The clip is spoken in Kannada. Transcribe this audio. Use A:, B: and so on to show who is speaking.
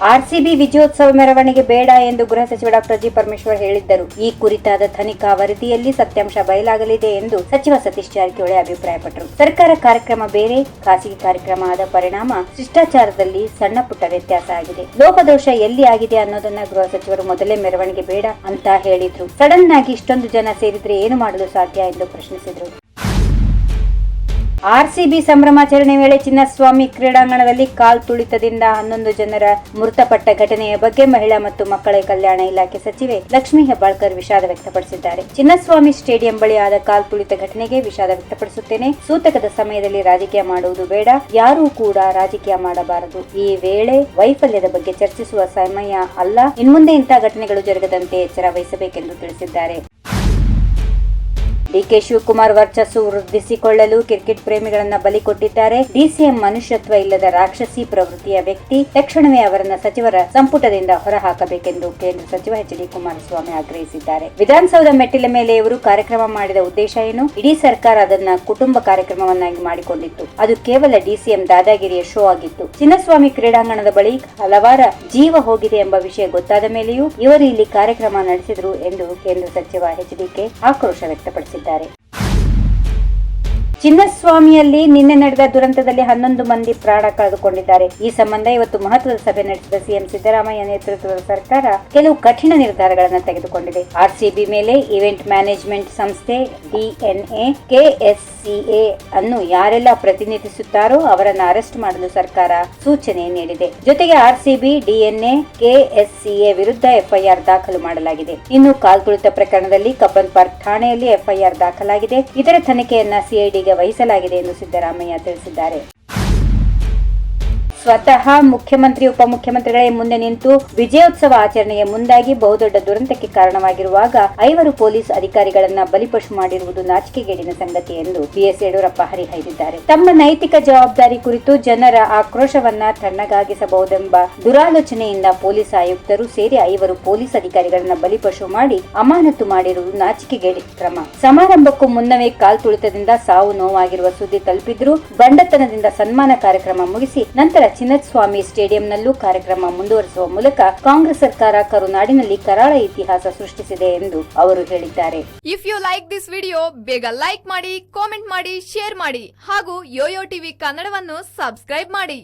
A: ಆರ್ಸಿಬಿ ವಿಜಯೋತ್ಸವ ಮೆರವಣಿಗೆ ಬೇಡ ಎಂದು ಗೃಹ ಸಚಿವ ಡಾಕ್ಟರ್ ಜಿ ಪರಮೇಶ್ವರ್ ಹೇಳಿದ್ದರು. ಈ ಕುರಿತಾದ ತನಿಖಾ ವರದಿಯಲ್ಲಿ ಸತ್ಯಾಂಶ ಬಯಲಾಗಲಿದೆ ಎಂದು ಸಚಿವ ಸತೀಶ್ ಜಾರಕಿಹೊಳಿ ಅಭಿಪ್ರಾಯಪಟ್ಟರು. ಸರ್ಕಾರ ಕಾರ್ಯಕ್ರಮ ಬೇರೆ, ಖಾಸಗಿ ಕಾರ್ಯಕ್ರಮ ಆದ ಪರಿಣಾಮ ಶಿಷ್ಟಾಚಾರದಲ್ಲಿ ಸಣ್ಣ ಪುಟ್ಟ ವ್ಯತ್ಯಾಸ ಆಗಿದೆ. ಲೋಪದೋಷ ಎಲ್ಲಿ ಆಗಿದೆ ಅನ್ನೋದನ್ನ ಗೃಹ ಸಚಿವರು ಮೊದಲೇ ಮೆರವಣಿಗೆ ಬೇಡ ಅಂತ ಹೇಳಿದ್ರು. ಸಡನ್ ಆಗಿ ಇಷ್ಟೊಂದು ಜನ ಸೇರಿದ್ರೆ ಏನು ಮಾಡಲು ಸಾಧ್ಯ ಎಂದು ಪ್ರಶ್ನಿಸಿದರು. ಆರ್ಸಿಬಿ ಸಂಭ್ರಮಾಚರಣೆ ವೇಳೆ ಚಿನ್ನಸ್ವಾಮಿ ಕ್ರೀಡಾಂಗಣದಲ್ಲಿ ಕಾಲ್ ತುಳಿತದಿಂದ ಹನ್ನೊಂದು ಜನರ ಮೃತಪಟ್ಟ ಘಟನೆಯ ಬಗ್ಗೆ ಮಹಿಳಾ ಮತ್ತು ಮಕ್ಕಳ ಕಲ್ಯಾಣ ಇಲಾಖೆ ಸಚಿವೆ ಲಕ್ಷ್ಮೀ ಹೆಬ್ಬಾಳ್ಕರ್ ವಿಷಾದ ವ್ಯಕ್ತಪಡಿಸಿದ್ದಾರೆ. ಚಿನ್ನಸ್ವಾಮಿ ಸ್ಟೇಡಿಯಂ ಬಳಿ ಆದ ಕಾಲ್ ತುಳಿತ ಘಟನೆಗೆ ವಿಷಾದ ವ್ಯಕ್ತಪಡಿಸುತ್ತೇನೆ. ಸೂತಕದ ಸಮಯದಲ್ಲಿ ರಾಜಕೀಯ ಮಾಡುವುದು ಬೇಡ. ಯಾರೂ ಕೂಡ ರಾಜಕೀಯ ಮಾಡಬಾರದು. ಈ ವೇಳೆ ವೈಫಲ್ಯದ ಬಗ್ಗೆ ಚರ್ಚಿಸುವ ಸಮಯ ಅಲ್ಲ. ಇನ್ಮುಂದೆ ಇಂತಹ ಘಟನೆಗಳು ಜರುಗದಂತೆ ಎಚ್ಚರ ವಹಿಸಬೇಕೆಂದು ತಿಳಿಸಿದ್ದಾರೆ. ಡಿಕೆ ಶಿವಕುಮಾರ್ ವರ್ಚಸ್ಸು ವೃದ್ಧಿಸಿಕೊಳ್ಳಲು ಕ್ರಿಕೆಟ್ ಪ್ರೇಮಿಗಳನ್ನ ಬಲಿ ಕೊಟ್ಟಿದ್ದಾರೆ. ಡಿಸಿಎಂ ಮನುಷ್ಯತ್ವ ಇಲ್ಲದ ರಾಕ್ಷಸಿ ಪ್ರವೃತ್ತಿಯ ವ್ಯಕ್ತಿ ತಕ್ಷಣವೇ ಅವರನ್ನ ಸಚಿವರ ಸಂಪುಟದಿಂದ ಹೊರಹಾಕಬೇಕೆಂದು ಕೇಂದ್ರ ಸಚಿವ ಎಚ್ ಡಿ ಕುಮಾರಸ್ವಾಮಿ ಆಗ್ರಹಿಸಿದ್ದಾರೆ. ವಿಧಾನಸೌಧ ಮೆಟ್ಟಿಲ ಮೇಲೆ ಇವರು ಕಾರ್ಯಕ್ರಮ ಮಾಡಿದ ಉದ್ದೇಶ ಏನು? ಇಡೀ ಸರ್ಕಾರ ಅದನ್ನ ಕುಟುಂಬ ಕಾರ್ಯಕ್ರಮವನ್ನಾಗಿ ಮಾಡಿಕೊಂಡಿತ್ತು. ಅದು ಕೇವಲ ಡಿಸಿಎಂ ದಾದಾಗಿರಿಯ ಶೋ ಆಗಿತ್ತು. ಚಿನ್ನಸ್ವಾಮಿ ಕ್ರೀಡಾಂಗಣದ ಬಳಿ ಹಲವಾರ ಜೀವ ಹೋಗಿದೆ ಎಂಬ ವಿಷಯ ಗೊತ್ತಾದ ಮೇಲೆಯೂ ಇವರು ಇಲ್ಲಿ ಕಾರ್ಯಕ್ರಮ ನಡೆಸಿದರು ಎಂದು ಕೇಂದ್ರ ಸಚಿವ ಎಚ್ ಡಿಕೆ ಆಕ್ರೋಶ ವ್ಯಕ್ತಪಡಿಸಿದ್ದಾರೆ. ಹೇಳಿದ್ದಾರೆ ಚಿನ್ನಸ್ವಾಮಿಯಲ್ಲಿ ನಿನ್ನೆ ನಡೆದ ದುರಂತದಲ್ಲಿ ಹನ್ನೊಂದು ಮಂದಿ ಪ್ರಾಣ ಕಳೆದುಕೊಂಡಿದ್ದಾರೆ ಈ ಸಂಬಂಧ ಇವತ್ತು ಮಹತ್ವದ ಸಭೆ ನಡೆಸಿದ ಸಿಎಂ ಸಿದ್ದರಾಮಯ್ಯ ನೇತೃತ್ವದ ಸರ್ಕಾರ ಕೆಲವು ಕಠಿಣ ನಿರ್ಧಾರಗಳನ್ನು ತೆಗೆದುಕೊಂಡಿದೆ. ಆರ್ಸಿಬಿ ಮೇಲೆ ಇವೆಂಟ್ ಮ್ಯಾನೇಜ್ಮೆಂಟ್ ಸಂಸ್ಥೆ ಡಿಎನ್ಎ ಕೆಎಸ್ಸಿಎ ಅನ್ನು ಯಾರೆಲ್ಲ ಪ್ರತಿನಿಧಿಸುತ್ತಾರೋ ಅವರನ್ನು ಅರೆಸ್ಟ್ ಮಾಡಲು ಸರ್ಕಾರ ಸೂಚನೆ ನೀಡಿದೆ. ಜೊತೆಗೆ ಆರ್ಸಿಬಿ ಡಿಎನ್ಎ ಕೆಎಸ್ಸಿಎ ವಿರುದ್ಧ ಎಫ್ಐಆರ್ ದಾಖಲು ಮಾಡಲಾಗಿದೆ. ಇನ್ನು ಕಾಲ್ತುಳಿತ ಪ್ರಕರಣದಲ್ಲಿ ಕಬ್ಬನ್ ಪಾರ್ಕ್ ಠಾಣೆಯಲ್ಲಿ ಎಫ್ಐಆರ್ ದಾಖಲಾಗಿದೆ. ಇದರ ತನಿಖೆಯನ್ನ ಸಿಐಡಿಗೆ ವಹಿಸಲಾಗಿದೆ ಎಂದು ಸಿದ್ದರಾಮಯ್ಯ ತಿಳಿಸಿದ್ದಾರೆ. ಸ್ವತಃ ಮುಖ್ಯಮಂತ್ರಿ, ಉಪಮುಖ್ಯಮಂತ್ರಿಗಳೇ ಮುಂದೆ ನಿಂತು ವಿಜಯೋತ್ಸವ ಆಚರಣೆಗೆ ಮುಂದಾಗಿ ಬಹುದೊಡ್ಡ ದುರಂತಕ್ಕೆ ಕಾರಣವಾಗಿರುವಾಗ ಐವರು ಪೊಲೀಸ್ ಅಧಿಕಾರಿಗಳನ್ನ ಬಲಿಪಶು ಮಾಡಿರುವುದು ನಾಚಿಕೆಗೇಡಿನ ಸಂಗತಿ ಎಂದು ಬಿಎಸ್ ಯಡಿಯೂರಪ್ಪ ಹರಿಹಾಯ್ದಿದ್ದಾರೆ. ತಮ್ಮ ನೈತಿಕ ಜವಾಬ್ದಾರಿ ಕುರಿತು ಜನರ ಆಕ್ರೋಶವನ್ನ ತಣ್ಣಗಾಗಿಸಬಹುದೆಂಬ ದುರಾಲೋಚನೆಯಿಂದ ಪೊಲೀಸ್ ಆಯುಕ್ತರು ಸೇರಿ ಐವರು ಪೊಲೀಸ್ ಅಧಿಕಾರಿಗಳನ್ನ ಬಲಿಪಶು ಮಾಡಿ ಅಮಾನತು ಮಾಡಿರುವುದು ನಾಚಿಕೆಗೇಡಿ ಕ್ರಮ. ಸಮಾರಂಭಕ್ಕೂ ಮುನ್ನವೇ ಕಾಲ್ತುಳಿತದಿಂದ ಸಾವು ನೋವಾಗಿರುವ ಸುದ್ದಿ ತಲುಪಿದ್ರು ಬಂಡತನದಿಂದ ಸನ್ಮಾನ ಕಾರ್ಯಕ್ರಮ ಮುಗಿಸಿ ನಂತರ ಚಿನ್ನಸ್ವಾಮಿ ಸ್ಟೇಡಿಯಂನಲ್ಲೂ ಕಾರ್ಯಕ್ರಮ ಮುಂದುವರಿಸುವ ಮೂಲಕ ಕಾಂಗ್ರೆಸ್ ಸರ್ಕಾರ ಕರುನಾಡಿನಲ್ಲಿ ಕರಾಳ ಇತಿಹಾಸ ಸೃಷ್ಟಿಸಿದೆ ಎಂದು ಅವರು ಹೇಳಿದ್ದಾರೆ.
B: If you like this video ಬೇಗ ಲೈಕ್ ಮಾಡಿ ಕಾಮೆಂಟ್ ಮಾಡಿ ಶೇರ್ ಮಾಡಿ ಹಾಗೂ ಯೋಯೋ ಟಿವಿ ಕನ್ನಡವನ್ನು ಸಬ್ಸ್ಕ್ರೈಬ್ ಮಾಡಿ.